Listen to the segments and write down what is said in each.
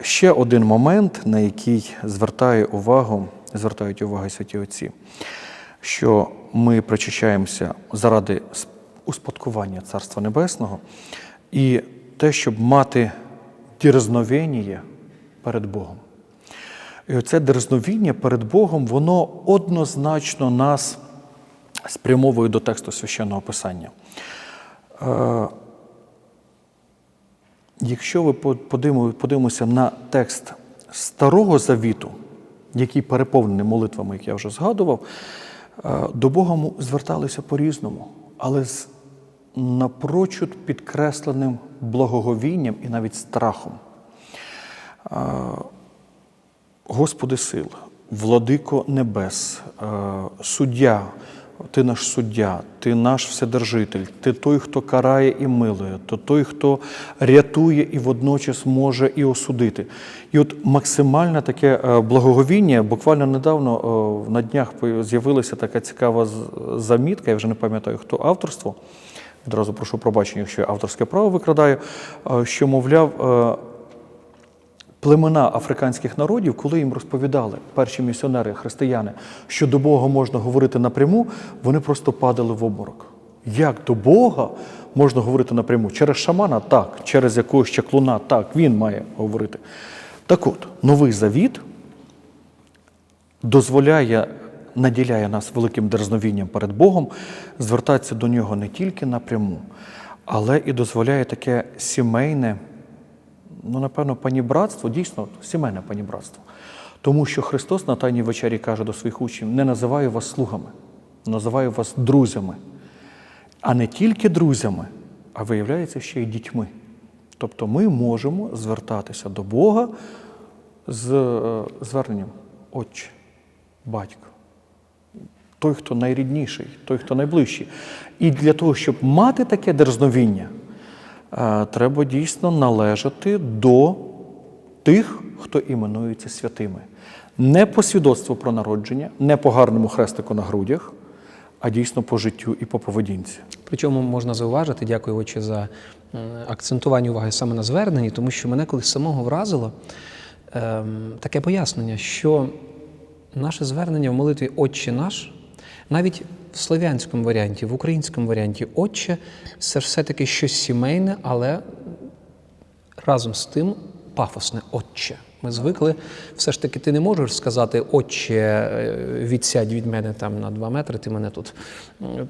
ще один момент, на який звертає увагу, звертають увагу святі отці, що ми причащаємося заради успадкування Царства Небесного і те, щоб мати дірзновення перед Богом. І оце дерзновіння перед Богом, воно однозначно нас спрямовує до тексту священного писання. Якщо ви по- подивимося на текст Старого Завіту, який переповнений молитвами, як я вже згадував, е, до Бога му- зверталися по-різному, але з напрочуд підкресленим благоговінням і навіть страхом. Е, Господи сил, владико небес, е, суддя, ти наш суддя, ти наш вседержитель, ти той, хто карає і милує, то той, хто рятує і водночас може і осудити. І от максимальне таке е, благоговіння, буквально недавно е, на днях з'явилася така цікава замітка, я вже не пам'ятаю, хто авторство. Відразу прошу пробачення, якщо я авторське право викрадаю, е, що, мовляв, племена африканських народів, коли їм розповідали перші місіонери, християни, що до Бога можна говорити напряму, вони просто падали в обморок. Як до Бога можна говорити напряму? Через шамана так, через якогось чаклуна так, він має говорити. Так от, новий завіт дозволяє, наділяє нас великим дерзновінням перед Богом, звертатися до нього не тільки напряму, але і дозволяє таке сімейне ну, напевно, панібратство, дійсно сімейне панібратство. Тому що Христос на Тайній вечері каже до своїх учнів: не називаю вас слугами, називаю вас друзями. А не тільки друзями, а виявляється ще й дітьми. Тобто ми можемо звертатися до Бога з е, зверненням Отче, батько, той, хто найрідніший, той, хто найближчий. І для того, щоб мати таке дерзновіння, треба дійсно належати до тих, хто іменується святими. Не по свідоцтву про народження, не по гарному хрестику на грудях, а дійсно по життю і по поведінці. Причому можна зауважити, дякую отче за акцентування уваги саме на зверненні, тому що мене колись самого вразило ем, таке пояснення, що наше звернення в молитві Отче наш, навіть в слов'янському варіанті, в українському варіанті Отче, це все-таки щось сімейне, але разом з тим пафосне Отче. Ми звикли, все ж таки, ти не можеш сказати, Отче, е, відсядь від мене там на два метри, ти мене тут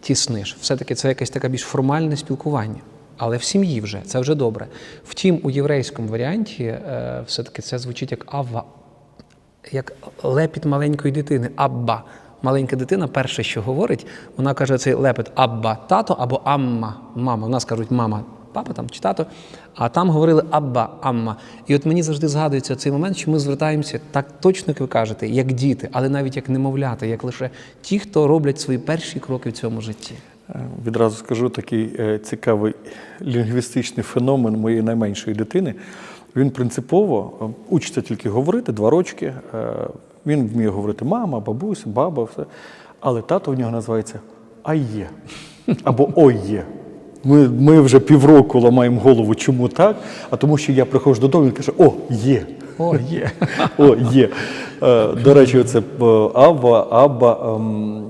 тісниш. Все-таки це якесь таке більш формальне спілкування. Але в сім'ї вже це вже добре. Втім, у єврейському варіанті е, все-таки це звучить як Авва, як лепіт маленької дитини, Абба. Маленька дитина перше, що говорить, вона каже цей лепет Абба, тато або Амма, мама. У нас кажуть мама, папа там чи тато, а там говорили Абба, Амма. І от мені завжди згадується цей момент, що ми звертаємося так точно, як ви кажете, як діти, але навіть як немовляти, як лише ті, хто роблять свої перші кроки в цьому житті. Е, Відразу скажу такий е, цікавий лінгвістичний феномен моєї найменшої дитини. Він принципово е, учиться тільки говорити два рочки. Е, Він вміє говорити мама, бабуся, баба, все. Але тато в нього називається Айє або Ойє. Ми, ми вже півроку ламаємо голову, чому так? А тому, що я приходжу додому, він каже: О, є. О, є. О, є. Е, До речі, це Абба, Абба. ем,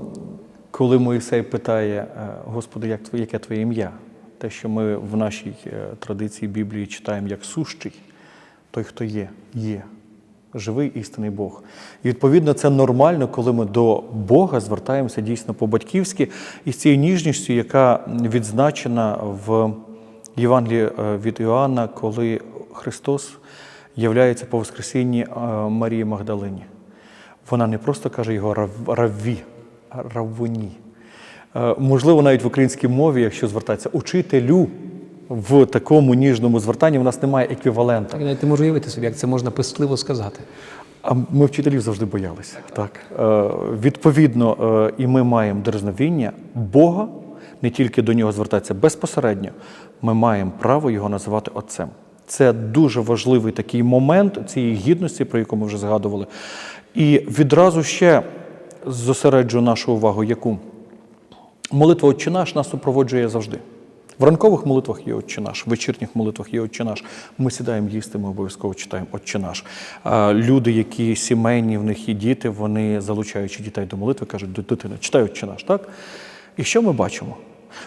Коли Моїсей питає, е, Господи, як твоє, яке твоє ім'я? Те, що ми в нашій е, традиції Біблії читаємо як сущий, той, хто є, є. Живий істинний Бог. І відповідно це нормально, коли ми до Бога звертаємося дійсно по-батьківськи і з цією ніжністю, яка відзначена в Євангелії е, від Іоанна, коли Христос являється по Воскресінні е, Марії Магдалині. Вона не просто каже його «рав- равві, раввоні. Е, Можливо, навіть в українській мові, якщо звертатися учителю в такому ніжному звертанні, у нас немає еквівалента. Так навіть не можу уявити собі, як це можна пестливо сказати. А ми вчителів завжди боялися. Так. Е, відповідно, е, і ми маємо дерзновіння Бога, не тільки до нього звертатися безпосередньо, ми маємо право його називати Отцем. Це дуже важливий такий момент цієї гідності, про яку ми вже згадували. І відразу ще зосереджу нашу увагу, яку молитва «Отче наш» нас супроводжує завжди. В ранкових молитвах є Отче наш, в вечірніх молитвах є Отче наш. Ми сідаємо їсти, ми обов'язково читаємо Отче наш. Люди, які сімейні, в них є діти, вони залучаючи дітей до молитви, кажуть, дитина, читай Отче наш, так? І що ми бачимо?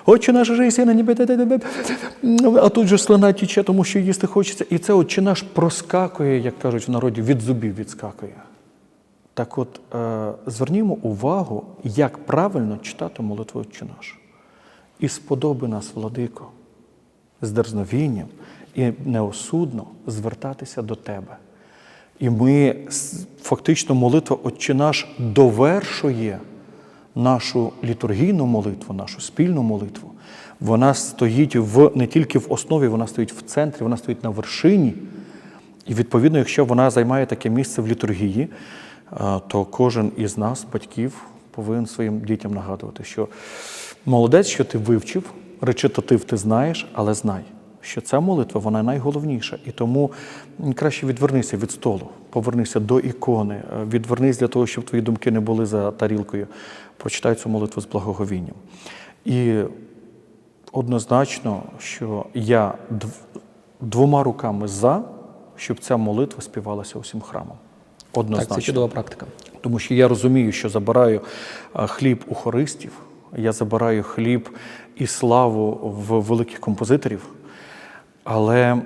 Отче наш же єси на а тут же слина тіче, тому що їсти хочеться. І це Отче наш проскакує, як кажуть в народі, від зубів відскакує. Так от, е, звернімо увагу, як правильно читати молитву Отче наш. І сподоби нас, владико, з дерзновінням і неосудно звертатися до Тебе. І ми фактично молитва Отче наш довершує нашу літургійну молитву, нашу спільну молитву. Вона стоїть в, не тільки в основі, вона стоїть в центрі, вона стоїть на вершині. І відповідно, якщо вона займає таке місце в літургії, е, то кожен із нас, батьків, повинен своїм дітям нагадувати, що молодець, що ти вивчив, речитатив ти знаєш, але знай, що ця молитва вона найголовніша. І тому краще відвернися від столу, повернися до ікони, е, відвернись для того, щоб твої думки не були за тарілкою. Прочитай цю молитву з благоговінням. І однозначно, що я двома руками за, щоб ця молитва співалася усім храмом. Так, Однозначно. це чудова практика. Тому що я розумію, що забираю хліб у хористів, я забираю хліб і славу в великих композиторів, але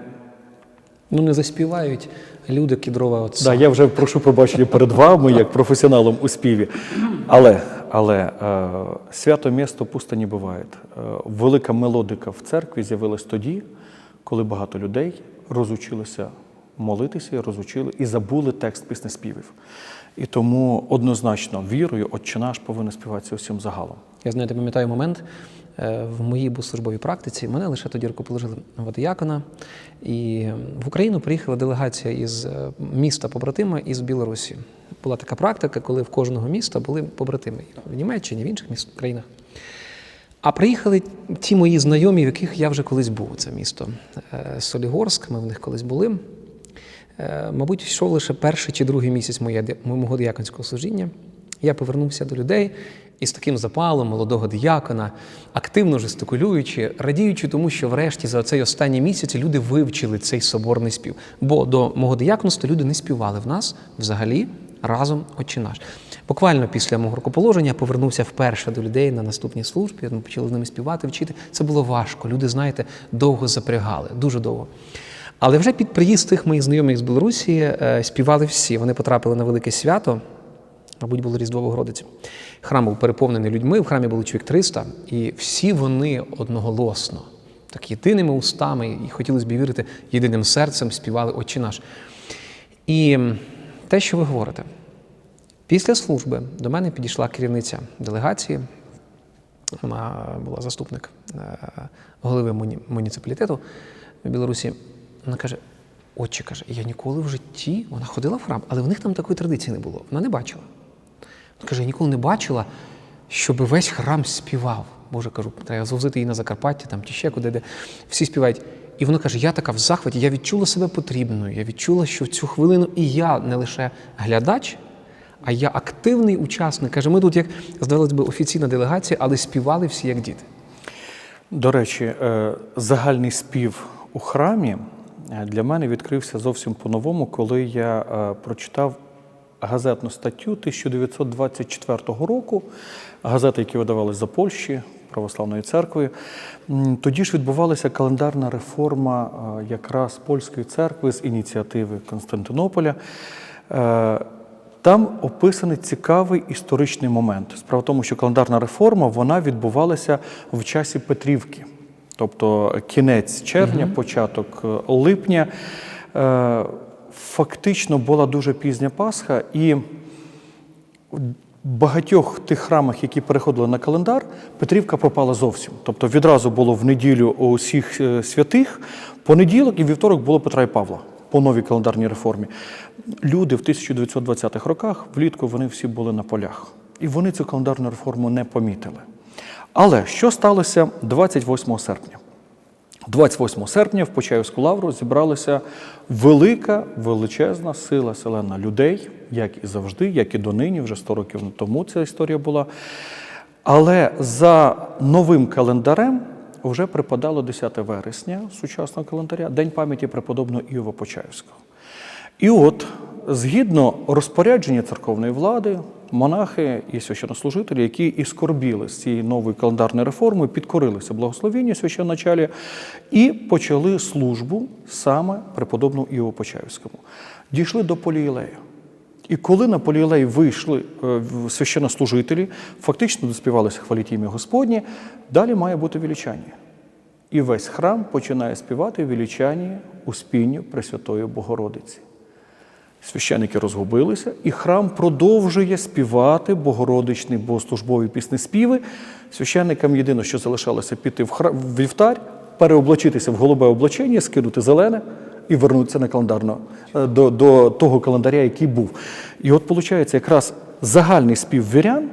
Ну не заспівають люди кідрова отця. Да, я вже прошу пробачення перед вами, як професіоналом у співі. Але, але е, свято місто пусто не буває. Е, велика мелодика в церкві з'явилась тоді, коли багато людей розучилися молитися, розучили і забули текст піснеспівів. І тому однозначно вірою, Отче наш повинен співатися усім загалом. Я знаєте, пам'ятаю момент е, в моїй службовій практиці. Мене лише тоді рукоположили водіякона. І в Україну приїхала делегація із е, міста побратима із Білорусі. Була така практика, коли в кожного міста були побратими в Німеччині, в інших міст, країнах. А приїхали ті мої знайомі, в яких я вже колись був. Це місто Е, Солігорськ. Ми в них колись були. Е, Мабуть, йшов лише перший чи другий місяць моє, ди- мого дияконського служіння. Я повернувся до людей і з таким запалом молодого диякона, активно жестикулюючи, радіючи тому, що врешті за цей останній місяць люди вивчили цей соборний спів. Бо до мого дияконства люди не співали в нас взагалі разом «Отче наш». Буквально після мого рукоположення я повернувся вперше до людей на наступній службі. Ми почали з ними співати, вчити. Це було важко. Люди, знаєте, довго запрягали, дуже довго. Але вже під приїзд тих моїх знайомих з Білорусі е, співали всі. Вони потрапили на велике свято, мабуть, було Різдво Богородиці. Храм був переповнений людьми, в храмі було чоловік 300, і всі вони одноголосно, так єдиними устами і хотіли б вірити єдиним серцем, співали Отче наш. І те, що ви говорите, після служби до мене підійшла керівниця делегації, вона була заступник е, голови муні- муніципалітету в Білорусі. Вона каже: Отче каже, я ніколи в житті вона ходила в храм, але в них там такої традиції не було. Вона не бачила. Вона каже, я ніколи не бачила, щоб весь храм співав. Боже, кажу, треба звозити її на Закарпаття там чи ще куди, де всі співають. І вона каже: я така в захваті, я відчула себе потрібною. Я відчула, що в цю хвилину і я не лише глядач, а я активний учасник. Каже, ми тут, як здавалось би, офіційна делегація, але співали всі як діти. До речі, е, загальний спів у храмі для мене відкрився зовсім по-новому, коли я е, прочитав газетну статтю 1924 року, газети, які видавалися за Польщі православною церквою. Тоді ж відбувалася календарна реформа е, якраз польської церкви з ініціативи Константинополя. Е, Там описаний цікавий історичний момент. Справа в тому, що календарна реформа вона відбувалася в часі Петрівки, тобто кінець червня, початок е, липня. Е, Фактично була дуже пізня Пасха, і в багатьох тих храмах, які переходили на календар, Петрівка пропала зовсім. Тобто відразу було в неділю у всіх е, святих, понеділок і вівторок було Петра і Павла по новій календарній реформі. Люди в 1920-х роках влітку вони всі були на полях. І вони цю календарну реформу не помітили. Але що сталося 28 серпня? 28 серпня в Почаївську лавру зібралася велика, величезна сила селена людей, як і завжди, як і донині, вже 100 років тому ця історія була. Але за новим календарем вже припадало 10 вересня сучасного календаря, День пам'яті преподобного Іова Почаївського. І от, згідно розпорядження церковної влади, монахи і священнослужителі, які і скорбіли з цієї нової календарної реформи, підкорилися благословенню священначалі і почали службу саме преподобному Іову Почаївському. Дійшли до Полієлея. І коли на поліелей вийшли е, священнослужителі, фактично доспівалися хваліть ім'я Господнє, далі має бути вілічання. І весь храм починає співати вілічання у спінню Пресвятої Богородиці. Священники розгубилися, і храм продовжує співати богородичні богослужбові піснеспіви. Священникам єдине, що залишалося піти в, храм, в вівтар, переоблачитися в голубе облачення, скинути зелене і вернутися на календарно, е, до, до того календаря, який був. І от виходить, якраз загальний спів вірян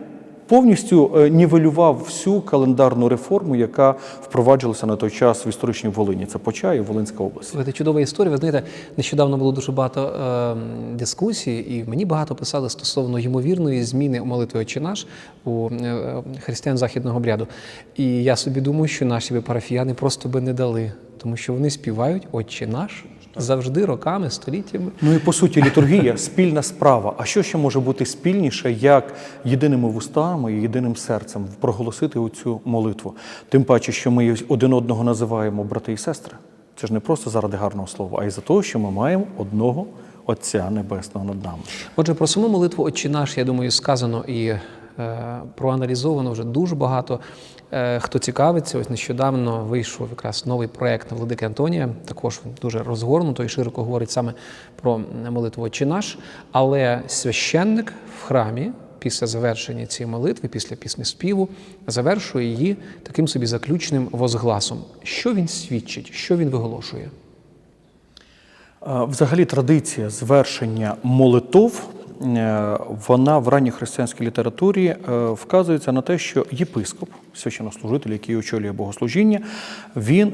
повністю е, нівелював всю календарну реформу, яка впроваджувалася на той час в історичній Волині. Це Почаїв, Волинська область. Слухайте, чудова історія. Ви знаєте, нещодавно було дуже багато е, дискусій, і мені багато писали стосовно ймовірної зміни молитви «Отче наш» у е, християн західного обряду. І я собі думаю, що наші би парафіяни просто би не дали, тому що вони співають Отче наш завжди роками, століттями. Ну і по суті, літургія спільна справа. А що ще може бути спільніше, як єдиними вустами і єдиним серцем проголосити оцю молитву? Тим паче, що ми один одного називаємо брати і сестри. Це ж не просто заради гарного слова, а й за того, що ми маємо одного Отця Небесного над нами. Отже, про саму молитву «Отче наш», я думаю, сказано і проаналізовано вже дуже багато. Е, хто цікавиться, ось нещодавно вийшов якраз новий проект Владики Антонія. Також він дуже розгорнуто і широко говорить саме про молитву «Отче наш». Але священник в храмі після завершення цієї молитви, після пісні співу, завершує її таким собі заключним возгласом. Що він свідчить, що він виголошує? Е, Взагалі традиція звершення молитов, е, вона в ранній християнській літературі е, вказується на те, що єпископ, священнослужитель, який очолює богослужіння, він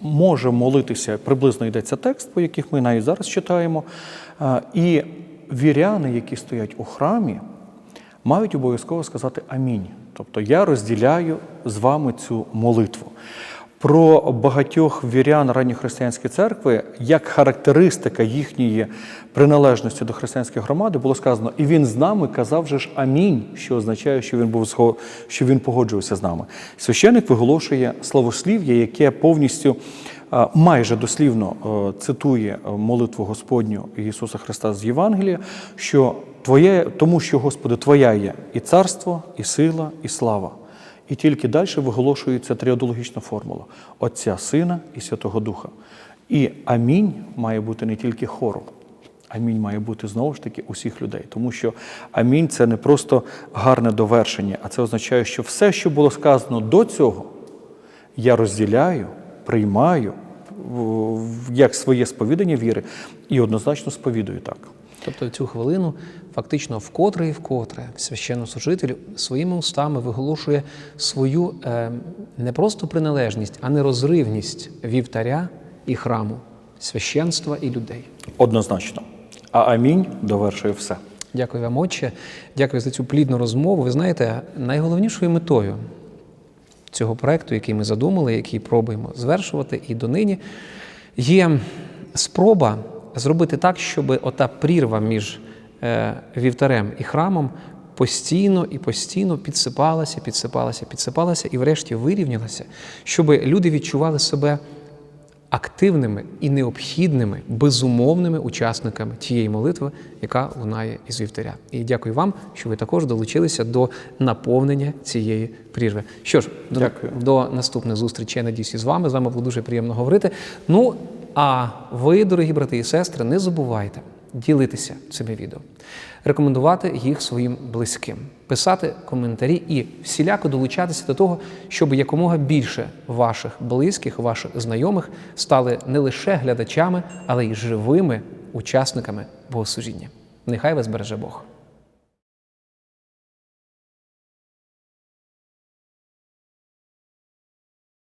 може молитися, приблизно йдеться текст, по яких ми навіть зараз читаємо, е, і віряни, які стоять у храмі, мають обов'язково сказати амінь. Тобто я розділяю з вами цю молитву. Про багатьох вірян ранньохристиянської церкви, як характеристика їхньої приналежності до християнської громади, було сказано, і він з нами казав же ж амінь, що означає, що він був що він погоджувався з нами. Священник виголошує словослів'я, яке повністю майже дослівно е, цитує е, молитву Господню Ісуса Христа з Євангелія, що Твоє, тому що, Господи, Твоя є і царство, і сила, і слава. І тільки далі виголошується тріодологічна формула Отця, Сина і Святого Духа. І амінь має бути не тільки хором, амінь має бути знову ж таки усіх людей. Тому що амінь це не просто гарне довершення, а це означає, що все, що було сказано до цього, я розділяю, приймаю як своє сповідання віри і однозначно сповідую так. Тобто в цю хвилину фактично вкотре і вкотре священнослужитель своїми устами виголошує свою е, не просто приналежність, а нерозривність вівтаря і храму, священства і людей. Однозначно. А амінь довершує все. Дякую вам, отче. Дякую за цю плідну розмову. Ви знаєте, найголовнішою метою цього проекту, який ми задумали, який пробуємо звершувати і донині, є спроба зробити так, щоб ота прірва між е, вівтарем і храмом постійно і постійно підсипалася, підсипалася, підсипалася і врешті вирівнялася, щоб люди відчували себе активними і необхідними, безумовними учасниками тієї молитви, яка лунає із вівтаря. І дякую вам, що ви також долучилися до наповнення цієї прірви. Що ж, до, до наступних зустрічей, надіюсь, з вами. З вами було дуже приємно говорити. Ну, а ви, дорогі брати і сестри, не забувайте ділитися цими відео, рекомендувати їх своїм близьким, писати коментарі і всіляко долучатися до того, щоб якомога більше ваших близьких, ваших знайомих стали не лише глядачами, але й живими учасниками богослужіння. Нехай вас береже Бог.